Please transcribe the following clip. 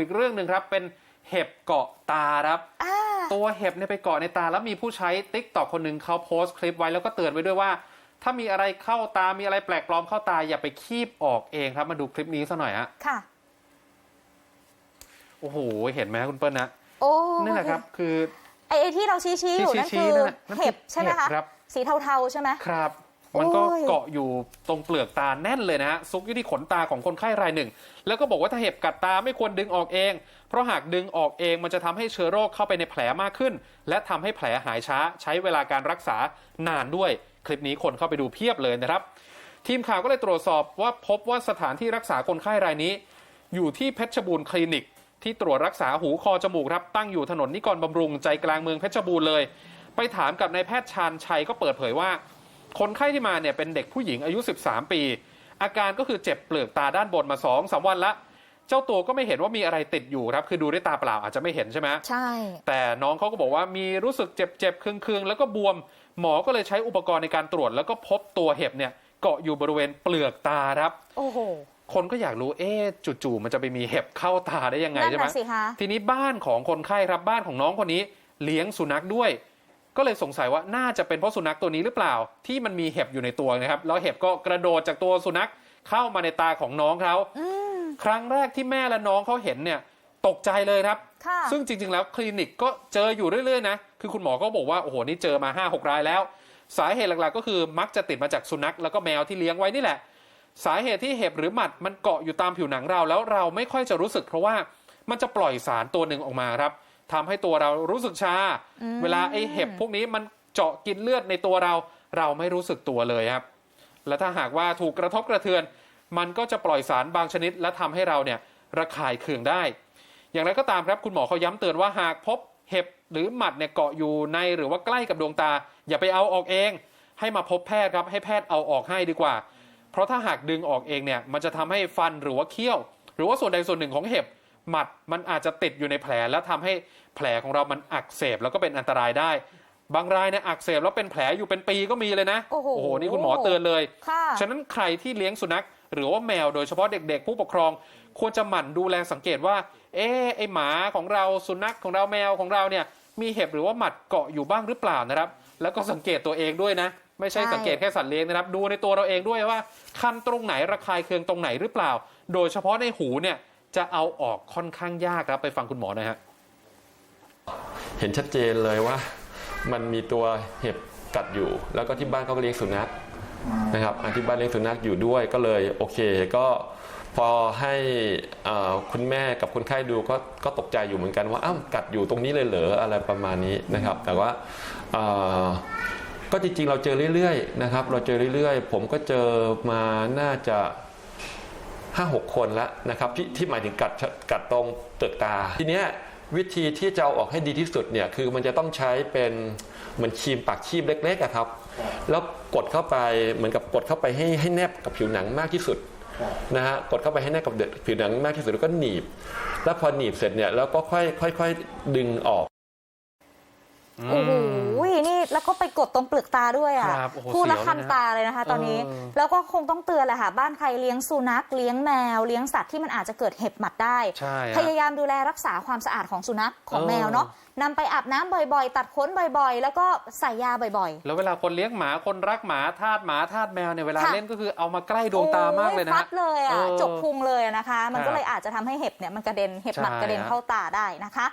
อีกเรื่องหนึ่งครับ เป็นเห็บเกาะตาครับอ่าตัวเห็บเนี่ยไปเกาะในตาแล้วมีผู้ใช้ติ๊กตอกคนหนึ่งเขาโพสต์คลิปไว้แล้วก็เตือนไว้ด้วยว่า ถ้ามีอะไรเข้าตา มีอะไรแปลกปลอมเข้าตาอย่าไปคีบออกเองครับ มาดูคลิปนี้ซะหน่อยฮะค่ะ โอ้โห เห็นไหมคุณเปิ้ลนะโอ้นี่แหละครับ คือไอ้ไอ้ที่เราชี้ชี้ๆอยู่นั่นชี้คือๆนั่นน่ะนั่นคือเห็บใช่ไหมคะเห็บครับสีเทาๆใช่ไหมครับ มันก็โอ้ยเกาะอยู่ตรงเปลือกตาแน่นเลยนะฮะซุกอยู่ที่ขนตาของคนไข้รายหนึ่ง แล้วก็บอกว่าถ้าเห็บกัดตาไม่ควรดึงออกเอง เพราะหากดึงออกเองมันจะทำให้เชื้อโรคเข้าไปในแผลมากขึ้น และทำให้แผลหายช้าใช้เวลาการรักษานานด้วย คลิปนี้คนเข้าไปดูเพียบเลยนะครับ ทีมข่าวก็เลยตรวจสอบว่าพบว่าสถานที่รักษาคนไข้รายนี้ อยู่ที่เพชรบูรณ์คลินิก ที่ตรวจรักษาหูคอจมูกครับตั้งอยู่ถนนนิกรบำรุงใจกลางเมืองเพชรบูรณ์เลย ไปถามกับนายแพทย์ชาญชัยก็เปิดเผยว่า คนไข้ที่มาเนี่ยเป็นเด็กผู้หญิงอายุ 13 ปี อาการก็คือเจ็บเปลือกตาด้านบนมา2อสวันละ เจ้าตัวก็ไม่เห็นว่ามีอะไรติดอยู่ครับ คือดูด้วยตาเปล่าอาจจะไม่เห็นใช่ไหมใช่ แต่น้องเขาก็บอกว่ามีรู้สึกเจ็บเจ็บๆเคืองๆ แล้วก็บวม หมอก็เลยใช้อุปกรณ์ในการตรวจ แล้วก็พบตัวเห็บเนี่ยเกาะอยู่บริเวณเปลือกตาครับ โอ้โหคนก็อยากรู้เอ๊ะจู่ๆมันจะไปมีเห็บเข้าตาได้ยังไงนั่นใช่ไหมน่ะสิคะทีนี้บ้านของคนไข้ครับบ้านของน้องคนนี้เลี้ยงสุนัขด้วย ก็เลยสงสัยว่าน่าจะเป็นเพราะสุนัขตัวนี้หรือเปล่า ที่มันมีเห็บอยู่ในตัวนะครับแล้วเห็บก็กระโดดจากตัวสุนัขเข้ามาในตาของน้องเขาอืมครั้งแรกที่แม่และน้องเขาเห็นเนี่ยตกใจเลยครับค่ะซึ่งจริง ๆ แล้วคลินิกก็เจออยู่เรื่อยๆนะ คือคุณหมอก็บอกว่าโอ้โหนี่เจอมา 5 6 รายแล้ว สาเหตุหลักๆ ก็คือมักจะติดมาจากสุนัขแล้วก็แมวที่เลี้ยงไว้นี่แหละ สาเหตุที่เห็บหรือหมัดมันเกาะอยู่ตามผิวหนังเรา แล้วเราไม่ค่อยจะรู้สึก เพราะว่ามันจะปล่อยสารตัวหนึ่งออกมาครับ ทำให้ตัวเรารู้สึกชาอืมเวลาไอ้เห็บพวกนี้มันเจาะกินเลือดในตัวเรา เราไม่รู้สึกตัวเลยครับ และถ้าหากว่าถูกกระทบกระเทือน มันก็จะปล่อยสารบางชนิด และทำให้เราเนี่ยระคายเคืองได้ อย่างไรก็ตามครับคุณหมอเขาย้ำเตือนว่าหากพบเห็บหรือหมัดเนี่ยเกาะอยู่ในหรือว่าใกล้กับดวงตา อย่าไปเอาออกเอง ให้มาพบแพทย์ครับให้แพทย์เอาออกให้ดีกว่า เพราะถ้าหากดึงออกเองเนี่ยมันจะทำให้ฟันหรือว่าเขี้ยว หรือว่าส่วนใดส่วนหนึ่งของเห็บ หมัดมันอาจจะติดอยู่ในแผลแล้วทำให้แผลของเรามันอักเสบแล้วก็เป็นอันตรายได้ บางรายเนี่ยอักเสบแล้วเป็นแผลอยู่เป็นปีก็มีเลยนะ โอ้โหนี่คุณหมอเตือนเลยค่ะฉะนั้นใครที่เลี้ยงสุนัข หรือว่าแมวโดยเฉพาะเด็ก ๆ ผู้ปกครอง ควรจะหมั่นดูแลสังเกตว่า เอ๊ะไอหมาของเราสุนัขของเราแมวของเราเนี่ยมีเห็บหรือว่าหมัดเกาะอยู่บ้างหรือเปล่านะครับ แล้วก็สังเกตตัวเองด้วยนะ ไม่ใช่ใช่สังเกตแค่สัตว์เลี้ยงนะครับ ดูในตัวเราเองด้วยว่าคันตรงไหนระคายเคืองตรงไหนหรือเปล่า โดยเฉพาะในหูเนี่ย จะเอาออกค่อนข้างยากครับไปฟังคุณหมอหนะฮะเห็นชัดเจนเลยว่า มันมีตัวเห็บกัดอยู่ แล้วก็ที่บ้านเขาก็เลี้ยงสุนัขนะครับที่บ้านเลี้ยงสุนัขอยู่ด้วยก็เลยโอเคก็พอให้เอ่อคุณแม่กับคนไข้ดูก็ก็ตกใจอยู่เหมือนกันว่าอ้าวกัดอยู่ตรงนี้เลยเหรออะไรประมาณนี้นะครับ แต่ว่าก็จริงๆเราเจอเรื่อยๆนะครับ เราเจอเรื่อยๆ ผมก็เจอมาน่าจะ ห้าหกคนแล้วนะครับที่ที่หมายถึงกัดกัดตรงเปลือกตา ทีเนี้ยวิธีที่จะเอาออกให้ดีที่สุดเนี่ยคือมันจะต้องใช้เป็นเหมือนครีมปากคีบเล็กๆอะครับ แล้วกดเข้าไปเหมือนกับกดเข้าไปให้ให้แนบกับผิวหนังมากที่สุดนะฮะกดเข้าไปให้แนบกับผิวหนังมากที่สุดแล้วก็หนีบ แล้วพอหนีบเสร็จเนี่ยแล้วก็ค่อยค่อยๆดึงออกโอ้โห นี่แล้วก็ไปกดตรงเปลือกตาด้วยอะครับโอ้โหพูดแล้วเสียวเลยนะคันตาเลยนะคะ ตอนนี้เออแล้วก็คงต้องเตือนแหละค่ะบ้านใครเลี้ยงสุนัขเลี้ยงแมวเลี้ยงสัตว์ที่มันอาจจะเกิดเห็บหมัดได้ ใช่ฮะพยายามดูแลรักษาความสะอาดของสุนัขของเออ แมวเนาะนำไปอาบน้ำบ่อยๆ ตัดขนบ่อยๆ แล้วก็ใส่ยาบ่อยแล้วเวลาคนเลี้ยงหมาคนรักหมาทาสหมาทาสแมวเนี่ยเวลาค่ะ เล่นก็คือเอามาใกล้ๆดวงตามากเลยนะโอ้ฮะฟัดเลยอะเออจบพุงเลยนะคะ มันครัก็บเลยอาจจะทำให้เห็บเนี่ยมันกระเด็นเห็บหมัดใช่กระเด็นฮะ เข้าตาได้นะคะ